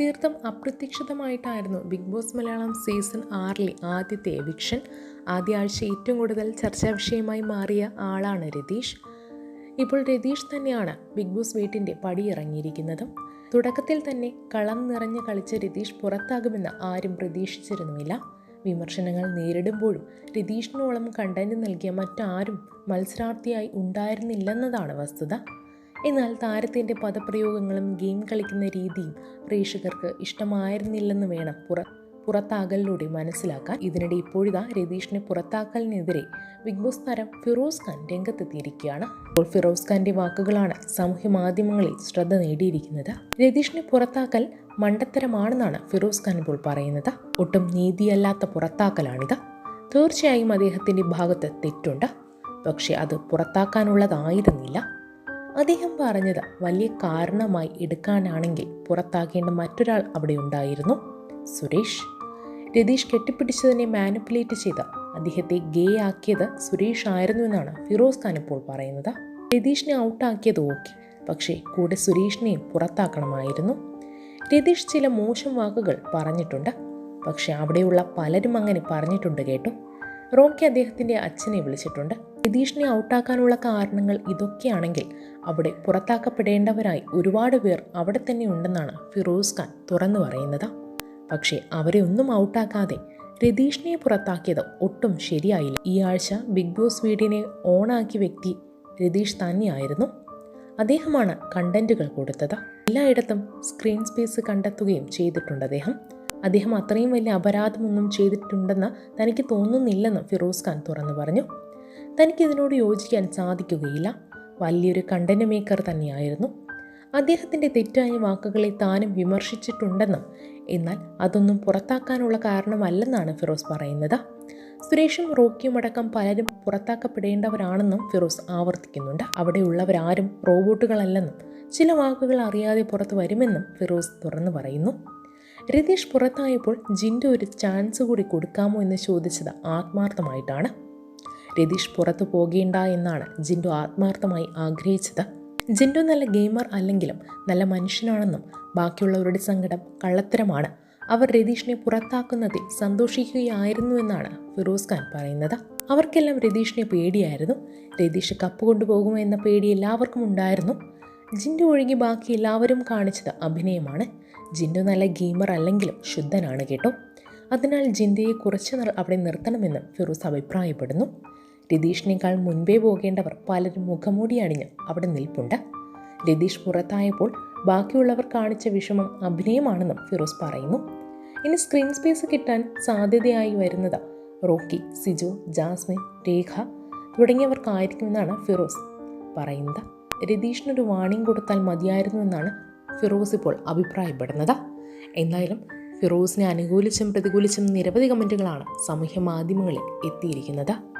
തീർത്തും അപ്രതീക്ഷിതമായിട്ടായിരുന്നു big Boss Malayalam season ആറിലെ ആദ്യത്തെ എവിക്ഷൻ. ആദ്യ ആഴ്ച ഏറ്റവും കൂടുതൽ ചർച്ചാ വിഷയമായി മാറിയ ആളാണ് രതീഷ്. ഇപ്പോൾ രതീഷ് തന്നെയാണ് ബിഗ് ബോസ് വീട്ടിന്റെ പടിയിറങ്ങിയിരിക്കുന്നത്. തുടക്കത്തിൽ തന്നെ കളം നിറഞ്ഞ് കളിച്ച രതീഷ് പുറത്താകുമെന്ന് ആരും പ്രതീക്ഷിച്ചിരുന്നുമില്ല. വിമർശനങ്ങൾ നേരിടുമ്പോഴും രതീഷിനോളം കണ്ടന്റ് നൽകിയ മറ്റാരും മത്സരാർത്ഥിയായി ഉണ്ടായിരുന്നില്ലെന്നതാണ് വസ്തുത. എന്നാൽ താരത്തിന്റെ പദപ്രയോഗങ്ങളും ഗെയിം കളിക്കുന്ന രീതിയും പ്രേക്ഷകർക്ക് ഇഷ്ടമായിരുന്നില്ലെന്ന് വേണം പുറ പുറത്താകലിലൂടെ മനസ്സിലാക്കാൻ. ഇതിനിടെ ഇപ്പോഴിതാ രതീഷിനെ പുറത്താക്കലിനെതിരെ ബിഗ് ബോസ് താരം ഫിറോസ് ഖാൻ രംഗത്തെത്തിയിരിക്കുകയാണ്. ഇപ്പോൾ ഫിറോസ് ഖാന്റെ വാക്കുകളാണ് സാമൂഹ്യ മാധ്യമങ്ങളിൽ ശ്രദ്ധ നേടിയിരിക്കുന്നത്. രതീഷിനെ പുറത്താക്കൽ മണ്ടത്തരമാണെന്നാണ് ഫിറോസ് ഖാൻ ഇപ്പോൾ പറയുന്നത്. ഒട്ടും നീതിയല്ലാത്ത പുറത്താക്കലാണിത്. തീർച്ചയായും അദ്ദേഹത്തിന്റെ ഭാഗത്ത് തെറ്റുണ്ട്. പക്ഷേ അത് പുറത്താക്കാനുള്ളതായിരുന്നില്ല. അദ്ദേഹം പറഞ്ഞത് വലിയ കാരണമായി എടുക്കാനാണെങ്കിൽ പുറത്താകേണ്ട മറ്റൊരാൾ അവിടെ ഉണ്ടായിരുന്നു. സുരേഷ്. രതീഷ് കെട്ടിപ്പിടിച്ചതിനെ മാനിപ്പുലേറ്റ് ചെയ്ത് അദ്ദേഹത്തെ ഗേ ആക്കിയത് സുരേഷ് ആയിരുന്നു എന്നാണ് ഫിറോസ് ഖാൻ ഇപ്പോൾ പറയുന്നത്. രതീഷിനെ ഔട്ടാക്കിയത് ഓക്കെ. പക്ഷേ കൂടെ സുരേഷിനെയും പുറത്താക്കണമായിരുന്നു. രതീഷ് ചില മോശം വാക്കുകൾ പറഞ്ഞിട്ടുണ്ട്. പക്ഷേ അവിടെയുള്ള പലരും അങ്ങനെ പറഞ്ഞിട്ടുണ്ട് കേട്ടോ. റോക്കി അദ്ദേഹത്തിന്റെ അച്ഛനെ വിളിച്ചിട്ടുണ്ട്. രതീഷിനെ ഔട്ടാക്കാനുള്ള കാരണങ്ങൾ ഇതൊക്കെയാണെങ്കിൽ അവിടെ പുറത്താക്കപ്പെടേണ്ടവരായി ഒരുപാട് പേർ അവിടെ തന്നെ ഉണ്ടെന്നാണ് ഫിറോസ് ഖാൻ തുറന്നു പറയുന്നത്. പക്ഷേ അവരെ ഒന്നും ഔട്ടാക്കാതെ രതീഷിനെ പുറത്താക്കിയത് ഒട്ടും ശരിയായില്ല. ഈ ആഴ്ച ബിഗ് ബോസ് വീടിനെ ഓണാക്കിയ വ്യക്തി രതീഷ് തന്നെയായിരുന്നു. അദ്ദേഹമാണ് കണ്ടന്റുകൾ കൊടുത്തത്. എല്ലായിടത്തും സ്ക്രീൻ സ്പേസ് കണ്ടെത്തുകയും ചെയ്തിട്ടുണ്ട് അദ്ദേഹം. അദ്ദേഹം അത്രയും വലിയ അപരാധമൊന്നും ചെയ്തിട്ടുണ്ടെന്ന് തനിക്ക് തോന്നുന്നില്ലെന്ന് ഫിറോസ് ഖാൻ തുറന്നു പറഞ്ഞു. തനിക്ക് ഇതിനോട് യോജിക്കാൻ സാധിക്കുകയില്ല. വലിയൊരു കണ്ടന്റ് മേക്കർ തന്നെയായിരുന്നു. അദ്ദേഹത്തിന്റെ തെറ്റായ വാക്കുകളെ താനും വിമർശിച്ചിട്ടുണ്ടെന്നും എന്നാൽ അതൊന്നും പുറത്താക്കാനുള്ള കാരണമല്ലെന്നാണ് ഫിറോസ് പറയുന്നത്. സുരേഷും റോക്കിയും അടക്കം പലരും പുറത്താക്കപ്പെടേണ്ടവരാണെന്നും ഫിറോസ് ആവർത്തിക്കുന്നുണ്ട്. അവിടെയുള്ളവരാരും റോബോട്ടുകളല്ലെന്നും ചില വാക്കുകൾ അറിയാതെ പുറത്തു വരുമെന്നും ഫിറോസ് തുറന്നു പറയുന്നു. രതീഷ് പുറത്തായപ്പോൾ ജിന്റെ ഒരു ചാൻസ് കൂടി കൊടുക്കാമോ എന്ന് ചോദിച്ചത് ആത്മാർത്ഥമായിട്ടാണ്. രതീഷ് പുറത്തു പോകേണ്ട എന്നാണ് ജിൻഡു ആത്മാർത്ഥമായി ആഗ്രഹിച്ചത്. ജിൻഡു നല്ല ഗെയിമർ അല്ലെങ്കിലും നല്ല മനുഷ്യനാണെന്നും ബാക്കിയുള്ളവരുടെ സങ്കടം കള്ളത്തരമാണ്. അവർ രതീഷിനെ പുറത്താക്കുന്നതിൽ സന്തോഷിക്കുകയായിരുന്നു എന്നാണ് ഫിറോസ് ഖാൻ പറയുന്നത്. അവർക്കെല്ലാം രതീഷിനെ പേടിയായിരുന്നു. രതീഷ് കപ്പ് കൊണ്ടുപോകുമോ എന്ന പേടി എല്ലാവർക്കും ഉണ്ടായിരുന്നു. ജിൻഡു ഒഴുകി ബാക്കി എല്ലാവരും കാണിച്ചത് അഭിനയമാണ്. ജിൻഡു നല്ല ഗെയിമർ അല്ലെങ്കിലും ശുദ്ധനാണ് കേട്ടോ. അതിനാൽ ജിൻഡയെ കുറച്ചു നാൾ അവിടെ നിർത്തണമെന്നും ഫിറോസ് അഭിപ്രായപ്പെടുന്നു. രതീഷിനേക്കാൾ മുൻപേ പോകേണ്ടവർ പലരും മുഖമൂടി അണിഞ്ഞ് അവിടെ നിൽപ്പുണ്ട്. രതീഷ് പുറത്തായപ്പോൾ ബാക്കിയുള്ളവർ കാണിച്ച വിഷമം അഭിനയമാണെന്നും ഫിറോസ് പറയുന്നു. ഇനി സ്ക്രീൻ സ്പേസ് കിട്ടാൻ സാധ്യതയായി വരുന്നത് റോക്കി സിജു ജാസ്മിൻ രേഖ തുടങ്ങിയവർക്കായിരിക്കുമെന്നാണ് ഫിറോസ് പറയുന്നത്. രതീഷിനൊരു വാണിംഗ് കൊടുത്താൽ മതിയായിരുന്നു എന്നാണ് ഫിറോസ് ഇപ്പോൾ അഭിപ്രായപ്പെടുന്നത്. എന്തായാലും ഫിറോസിനെ അനുകൂലിച്ചും പ്രതികൂലിച്ചും നിരവധി കമന്റുകളാണ് സാമൂഹ്യ മാധ്യമങ്ങളിൽ എത്തിയിരിക്കുന്നത്.